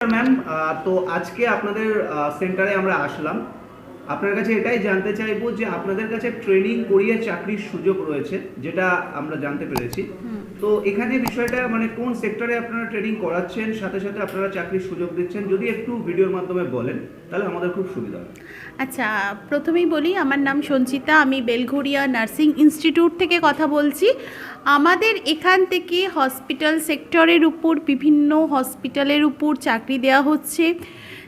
Ma'am তো আজকে আপনাদের সেন্টারে আমরা আসলাম। আপনার কাছে এটাই জানতে চাইব যে আপনাদের কাছে ট্রেনিং করিয়ে চাকরির সুযোগ রয়েছে যেটা আমরা জানতে পেরেছি। তো এখানে বিষয়টা মানে কোন সেক্টরে আপনারা ট্রেনিং করাচ্ছেন সাথে সাথে আপনারা চাকরির সুযোগ দিচ্ছেন যদি একটু ভিডিওর মাধ্যমে বলেন তাহলে আমাদের খুব সুবিধা হবে। আচ্ছা প্রথমেই বলি আমার নাম সঞ্চিতা আমি বেলঘরিয়া নার্সিং ইনস্টিটিউট থেকে কথা বলছি। আমাদের এখান থেকে হসপিটাল সেক্টরের উপর বিভিন্ন হসপিটালের উপর চাকরি দেওয়া হচ্ছে।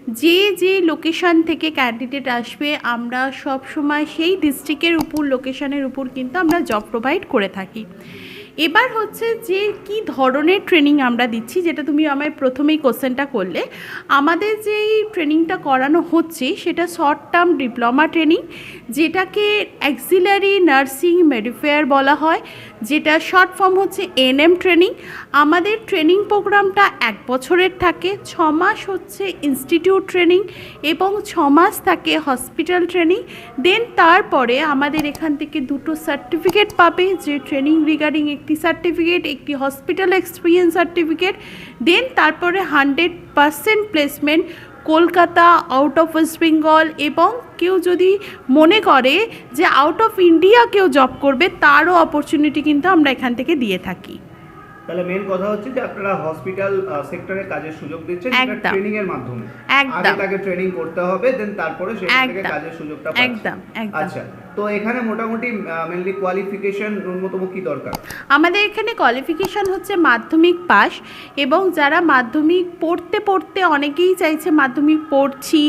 যে যে লোকেশন থেকে ক্যান্ডিডেট আসবে, আমরা সব সময় সেই ডিস্ট্রিক্টের উপর লোকেশানের উপর কিন্তু আমরা জব প্রোভাইড করে থাকি। এবার হচ্ছে যে, কি ধরনের ট্রেনিং আমরা দিচ্ছি, যেটা তুমি আমায় প্রথমেই কোশ্চেনটা করলে। আমাদের যেই ট্রেনিংটা করানো হচ্ছে, সেটা শর্ট টার্ম ডিপ্লোমা ট্রেনিং যেটাকে অ্যাক্সিলারি নার্সিং মেডিফেয়ার বলা হয়। যেটা শর্ট ফর্ম হচ্ছে এনএম ট্রেনিং আমাদের ট্রেনিং প্রোগ্রামটা এক বছরের থাকে, ছ মাস হচ্ছে ইনস্টিটিউট ট্রেনিং এবং ছ মাস থাকে হসপিটাল ট্রেনিং দেন তারপরে আমাদের এখান থেকে দুটো সার্টিফিকেট পাবে, যে ট্রেনিং রিগার্ডিং একটি সার্টিফিকেট একটি হসপিটাল এক্সপিরিয়েন্স সার্টিফিকেট দেন তারপরে hundred percent placement Kolkata out of West Bengal এবং কেউ যদি মনে করে যে আউট অফ ইন্ডিয়া কেউ জব করবে তারও অপরচুনিটি কিন্তু আমরা এখান থেকে দিয়ে থাকি তাহলে মেন কথা হচ্ছে যে আপনারা হসপিটাল সেক্টরে কাজের সুযোগ দিচ্ছেন একদম। ট্রেনিং এর মাধ্যমে একদম। আগে তাকে ট্রেনিং করতে হবে দেন তারপরে সেখান থেকে কাজের সুযোগটা পাচ্ছেন। একদম, একদম। আচ্ছা তো এখানে মোটামুটি মেনলি কোয়ালিফিকেশন ন্যূনতম কি দরকার? আমাদের এখানে কোয়ালিফিকেশান হচ্ছে মাধ্যমিক পাস এবং যারা মাধ্যমিক পড়তে পড়তে অনেকেই চাইছে মাধ্যমিক পড়ছি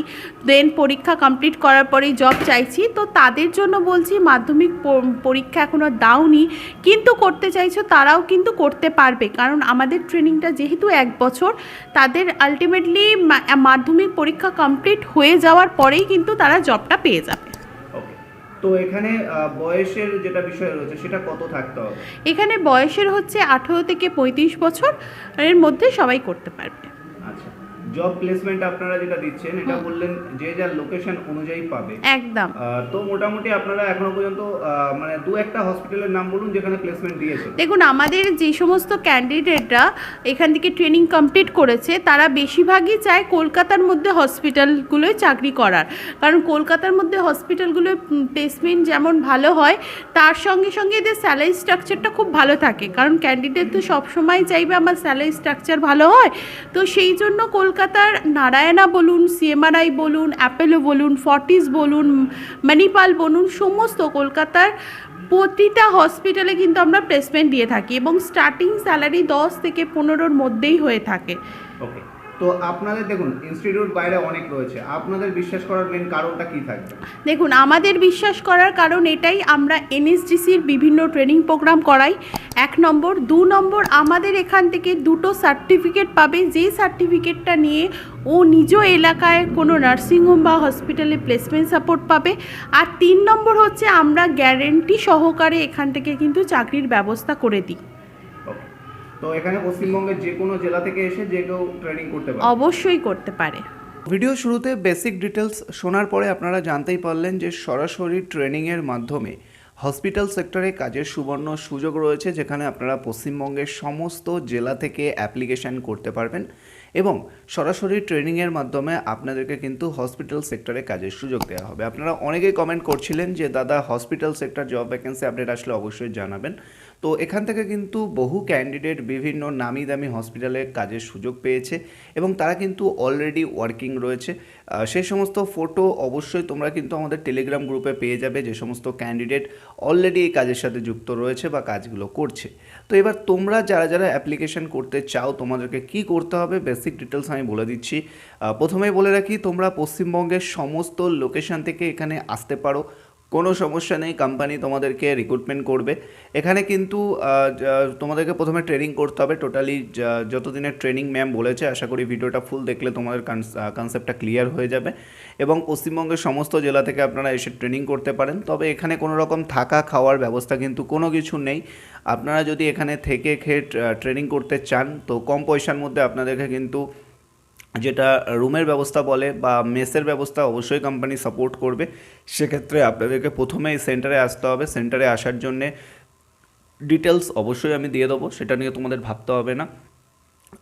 দেন পরীক্ষা কমপ্লিট করার পরেই জব চাইছি। তো তাদের জন্য বলছি মাধ্যমিক পরীক্ষা এখনও দাওনি, কিন্তু করতে চাইছো তারাও কিন্তু করতে পারবে। কারণ আমাদের ট্রেনিংটা যেহেতু এক বছর, তাদের আলটিমেটলি মাধ্যমিক পরীক্ষা কমপ্লিট হয়ে যাওয়ার পরেই কিন্তু তারা জবটা পেয়ে যাবে। তো এখানে বয়সের যেটা বিষয় রয়েছে, সেটা কত থাকতে হবে? এখানে বয়সের হচ্ছে আঠেরো থেকে পঁয়ত্রিশ বছর, এর মধ্যে সবাই করতে পারবে। জব প্লেসমেন্ট আপনারা যেটা দিচ্ছেন এটা বললেন যে যার লোকেশন অনুযায়ী পাবে। একদম। তো মোটামুটি আপনারা এখনও পর্যন্ত মানে দু একটা হসপিটালের নাম বলুন যেখানে প্লেসমেন্ট দিয়েছেন। দেখুন আমাদের যে সমস্ত ক্যান্ডিডেটরা এখান থেকে ট্রেনিং কমপ্লিট করেছে তারা বেশিরভাগই চায় কলকাতার মধ্যে হসপিটালগুলোয় চাকরি করার। কারণ কলকাতার মধ্যে হসপিটালগুলোয় প্লেসমেন্ট যেমন ভালো হয় তার সঙ্গে সঙ্গে এদের স্যালারি স্ট্রাকচারটা খুব ভালো থাকে। কারণ ক্যান্ডিডেট তো সবসময় চাইবে আমার স্যালারি স্ট্রাকচার ভালো হয় তো সেই জন্য কলকাতার নারায়ণা বলুন সিএমআরআই বলুন অ্যাপেলো বলুন ফর্টিস বলুন মানিপাল বলুন, সমস্ত কলকাতার প্রতিটা হসপিটালে কিন্তু আমরা প্লেসমেন্ট দিয়ে থাকি এবং স্টার্টিং স্যালারি দশ থেকে পনেরোর মধ্যেই হয়ে থাকে। ওকে তো আপনাদের দেখুন ইনস্টিটিউট বাইরে অনেক রয়েছে। আপনাদের বিশ্বাস করার মেন কারণটা কি থাকবে? দেখুন, আমাদের বিশ্বাস করার কারণ এটাই, আমরা এনএসডিসির বিভিন্ন ট্রেনিং প্রোগ্রাম করাই। এক নম্বর। দু নম্বর, আমাদের এখান থেকে দুটো সার্টিফিকেট পাবে। যেই সার্টিফিকেটটা নিয়ে ও নিজ এলাকায় কোনো নার্সিংহোম বা হসপিটালে প্লেসমেন্ট সাপোর্ট পাবে। আর তিন নম্বর হচ্ছে, আমরা গ্যারেন্টি সহকারে এখান থেকে কিন্তু চাকরির ব্যবস্থা করে দিই। তো এখানে পশ্চিমবঙ্গের যে কোনো জেলা থেকে এসে যে কেউ ট্রেনিং করতে পারে। অবশ্যই করতে পারে। ভিডিও শুরুতে বেসিক ডিটেলস শোনার পরে আপনারা জানতেই পারলেন যে সরাসরি ট্রেনিংয়ের মাধ্যমে হসপিটাল সেক্টরে কাজের সুবর্ণ সুযোগ রয়েছে যেখানে আপনারা পশ্চিমবঙ্গের সমস্ত জেলা থেকে অ্যাপ্লিকেশান করতে পারবেন। এবং সরাসরি ট্রেনিংয়ের মাধ্যমে আপনাদেরকে কিন্তু হসপিটাল সেক্টরে কাজের সুযোগ দেওয়া হবে। আপনারা অনেকেই কমেন্ট করছিলেন যে, দাদা hospital sector job vacancy update আসলে অবশ্যই জানাবেন। তো এখান থেকে কিন্তু বহু ক্যান্ডিডেট বিভিন্ন নামি দামি হসপিটালে কাজের সুযোগ পেয়েছে এবং তারা কিন্তু অলরেডি ওয়ার্কিং রয়েছে। সেই সমস্ত ফটো অবশ্যই তোমরা কিন্তু আমাদের টেলিগ্রাম গ্রুপে পেয়ে যাবে, যে সমস্ত ক্যান্ডিডেট অলরেডি এই কাজের সাথে যুক্ত রয়েছে বা কাজগুলো করছে। তো এবার তোমরা যারা যারা অ্যাপ্লিকেশন করতে চাও, তোমাদেরকে কি করতে হবে? বেসিক ডিটেলস আমি বলে দিচ্ছি। প্রথমেই বলে রাখি, তোমরা পশ্চিমবঙ্গের সমস্ত লোকেশান থেকে এখানে আসতে পারো। কোনো সমস্যা নেই কোম্পানি তোমাদেরকে রিক্রুটমেন্ট করবে। এখানে কিন্তু তোমাদেরকে প্রথমে ট্রেনিং করতে হবে। টোটালি যতদিনের ট্রেনিং ম্যাম বলেছে, আশা করি ভিডিওটা ফুল দেখলে তোমাদের কনসেপ্টটা ক্লিয়ার হয়ে যাবে। এবং পশ্চিমবঙ্গের সমস্ত জেলা থেকে আপনারা এসে ট্রেনিং করতে পারেন। তবে এখানে কোনো রকম থাকা খাওয়ার ব্যবস্থা কিন্তু কোনো কিছু নেই। আপনারা যদি এখানে থেকে খেয়ে ট্রেনিং করতে চান, তো কম পয়সার মধ্যে আপনাদেরকে কিন্তু যেটা রুমের ব্যবস্থা বলে বা মেসের ব্যবস্থা অবশ্যই কোম্পানি সাপোর্ট করবে। সেক্ষেত্রে আপনাদেরকে প্রথমে এই সেন্টারে আসতে হবে। সেন্টারে আসার জন্যে ডিটেলস অবশ্যই আমি দিয়ে দেবো, সেটা নিয়ে তোমাদের ভাবতে হবে না।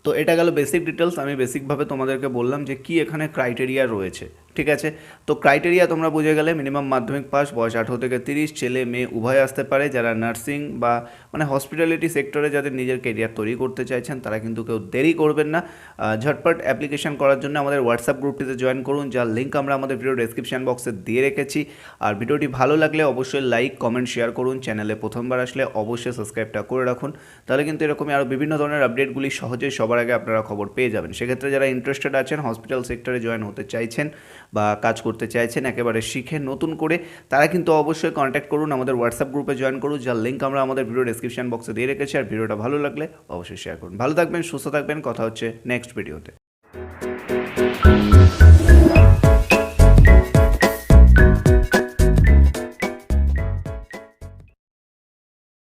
তো এটা গেল বেসিক ডিটেলস আমি বেসিকভাবে তোমাদেরকে বললাম যে কি এখানে ক্রাইটেরিয়া রয়েছে। ঠিক আছে? তো ক্রাইটেরিয়া তোমরা বুঝে গেলে মিনিমাম মাধ্যমিক পাস বয়স আঠেরো থেকে তিরিশ, ছেলে মেয়ে উভয় আসতে পারে। যারা নার্সিং বা মানে হসপিটালিটি সেক্টরে যাদের নিজের কেরিয়ার তৈরি করতে চাইছেন, তারা কিন্তু কেউ দেরি করবেন না। ঝটপট অ্যাপ্লিকেশন করার জন্য আমাদের হোয়াটসঅ্যাপ গ্রুপটিতে জয়েন করুন, যার লিঙ্ক আমরা আমাদের ভিডিও ডেসক্রিপশন বক্সে দিয়ে রেখেছি। আর ভিডিওটি ভালো লাগলে অবশ্যই লাইক কমেন্ট শেয়ার করুন। চ্যানেলে প্রথমবার আসলে অবশ্যই সাবস্ক্রাইবটা করে রাখুন। তাহলে কিন্তু এরকমই আরও বিভিন্ন ধরনের আপডেটগুলি সহজেই সবার আগে আপনারা খবর পেয়ে যাবেন। সেক্ষেত্রে যারা ইন্টারেস্টেড আছেন হসপিটাল সেক্টরে জয়েন হতে চাইছেন বা কাজ করতে চাইছেন, একেবারে শিখে নতুন করে, তারা কিন্তু অবশ্যই কন্ট্যাক্ট করুন, আমাদের হোয়াটসঅ্যাপ গ্রুপে জয়েন করুন, যার লিঙ্ক আমরা আমাদের ভিডিও ডিসক্রিপশন বক্সে দিয়ে রেখেছি, আর ভিডিওটা ভালো লাগলে অবশ্যই শেয়ার করুন। ভালো থাকবেন, সুস্থ থাকবেন, কথা হচ্ছে নেক্সট ভিডিওতে